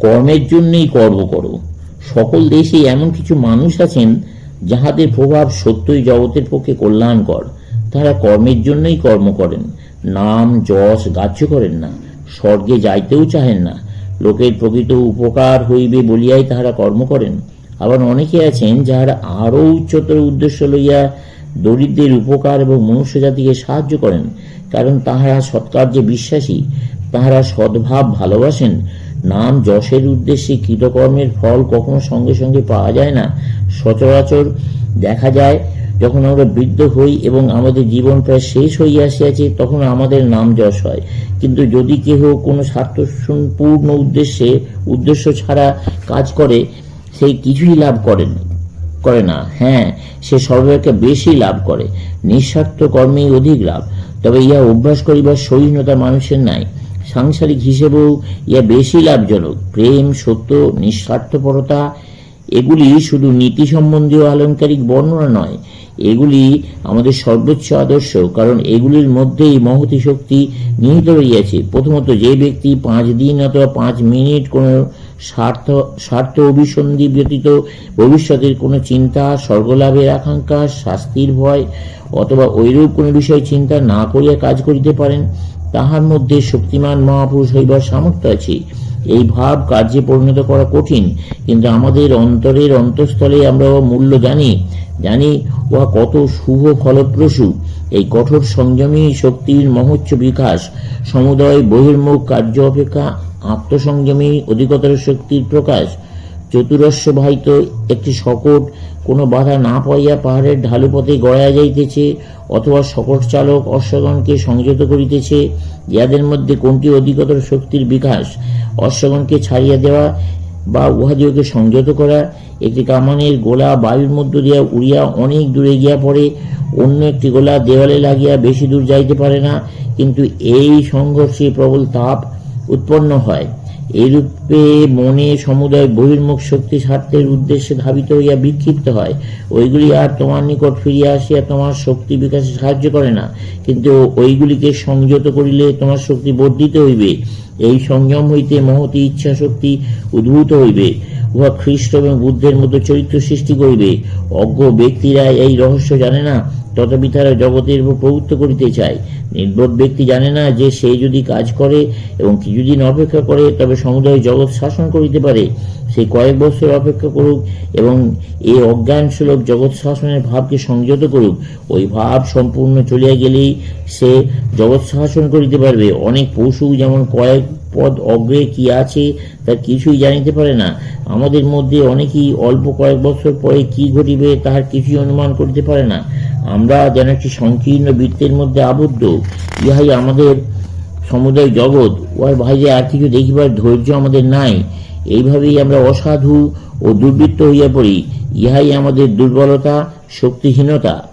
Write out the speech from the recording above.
কর্মের জন্যই কর্ম করো। সকল দেশে এমন কিছু মানুষ আছেন যাহাদের প্রভাব সত্যই জগতের পক্ষে কল্যাণকর। তারা কর্মের জন্যই কর্ম করেন। নাম, যশ গ্রাহ্য করেন না। স্বর্গে যাইতেও চাহেন না। লোকের প্রকৃত উপকার হইবে বলিয়াই তাহারা কর্ম করেন। আবার অনেকে আছেন যাহারা আরও উচ্চতর উদ্দেশ্য লইয়া দরিদ্রের উপকার এবং মনুষ্য জাতিকে সাহায্য করেন। কারণ তাহারা সৎকার্যে বিশ্বাসী। তাহারা সদ্ভাব ভালোবাসেন। নাম যশের উদ্দেশ্যে কৃতকর্মের ফল কখনো সঙ্গে সঙ্গে পাওয়া যায় না। সচরাচর দেখা যায়, যখন আমরা বৃদ্ধ হই এবং আমাদের জীবন প্রায় শেষ হইয়া আসিয়াছে, তখন আমাদের নাম যশ হয়। কিন্তু যদি কেহ কোনো স্বার্থপূর্ণ উদ্দেশ্যে, উদ্দেশ্য ছাড়া কাজ করে সেই কিছুই লাভ করেন করে না। হ্যাঁ সে সর্বাপেক্ষা বেশি লাভ করে। নিঃস্বার্থ কর্মেই অধিক লাভ। তবে ইহা অভ্যাস করিবার সহিষ্ণুতা মানুষের নাই। সাংসারিক হিসেবেও ইহা বেশি লাভজনক। প্রেম, সত্য, নিঃস্বার্থপরতা, এগুলি শুধু নীতি সম্বন্ধীয় আলংকারিক বর্ণনা নয়। এগুলি আমাদের সর্বোচ্চ আদর্শ, কারণ এগুলির মধ্যেই মহতি শক্তি নিহিত রইয়াছে প্রথমত, যে ব্যক্তি পাঁচ দিন অথবা পাঁচ মিনিট কোনো স্বার্থ স্বার্থ অভিসন্ধি ব্যতীত ভবিষ্যতের কোনো চিন্তা, স্বর্গলাভের আকাঙ্ক্ষা, শাস্তির ভয় অথবা ঐরূপ কোনো বিষয় চিন্তা না করিয়া কাজ করিতে পারেন তাহার মধ্যে শক্তিমান মহাপুরুষ হইবার সামর্থ্য আছে। এই ভাব কার্যে পরিণত করা কঠিন, কিন্তু আমাদের অন্তরের অন্তঃস্থলে আমরা মূল্য জানি জানি উহা কত শুভ ফলপ্রসূ। এই কঠোর সংযমী শক্তির মহোচ্চ বিকাশ, সমুদয় বহির্মুখ কার্য অপেক্ষা আত্মসংযমী অধিকতর শক্তির প্রকাশ চতুরস্য বাহিত একটি শকট কোনো বাধা না পাইয়া পাহাড়ের ঢালু পথে গড়াইয়া যাইতেছে অথবা শকট চালক অশ্বগণকে সংযত করিতেছে ইহাদের মধ্যে কোনটি অধিকতর শক্তির বিকাশ, অশ্বগণকে ছাড়িয়া দেওয়া বা উহাদিওকে সংযত করা, একটি কামানের গোলা বায়ুর মধ্য দিয়া উড়িয়া অনেক দূরে গিয়া পড়ে, অন্য একটি গোলা দেওয়ালে লাগিয়া বেশি দূর যাইতে পারে না, কিন্তু এই সংঘর্ষে প্রবল তাপ উৎপন্ন হয়। এইরূপে মনে সমুদায় বহির্মুখ শক্তি স্বার্থের উদ্দেশ্যে ধাবিত হইয়া বিক্ষিপ্ত হয়। ওইগুলি আর তোমার নিকট ফিরিয়া আসিয়া তোমার শক্তি বিকাশে সাহায্য করে না। কিন্তু ওইগুলিকে সংযত করিলে তোমার শক্তি বর্ধিত হইবে। এই সংযম হইতে মহতি ইচ্ছা শক্তি উদ্ভূত হইবে। উহা খ্রিস্ট এবং বুদ্ধের মতো চরিত্র সৃষ্টি করিবে। অজ্ঞ ব্যক্তিরা এই রহস্য জানে না, তথাপি তারা জগতের উপর প্রভুত্ব করিতে চায়। নির্বোধ ব্যক্তি জানে না যে সে যদি কাজ করে এবং কিছুদিন অপেক্ষা করে, তবে সমুদয় জগৎ শাসন করিতে পারে। সে কয়েক বছর অপেক্ষা করুক এবং এই অজ্ঞান সুলভ জগৎ শাসনের ভাবকে সংযত করুক, ওই ভাব সম্পূর্ণ চলিয়া গেলেই সে জগৎ শাসন করিতে পারবে। অনেক পশু যেমন কয়েক পদ অগ্রে কি আছে তা কিছুই জানিতে পারে না। আমাদের মধ্যে অনেকেই অল্প কয়েক বছর পরে কি ঘটিবে তাহার কিছুই অনুমান করিতে পারে না। আমরা যেন একটি সংকীর্ণ বৃত্তের মধ্যে আবদ্ধ। ইহাই আমাদের সমুদয় জগৎ, উহার বাইরে আর কিছু দেখিবার ধৈর্য আমাদের নাই। এইভাবেই আমরা অসাধু ও দুর্বৃত্ত হইয়া পড়ি। ইহাই আমাদের দুর্বলতা, শক্তিহীনতা।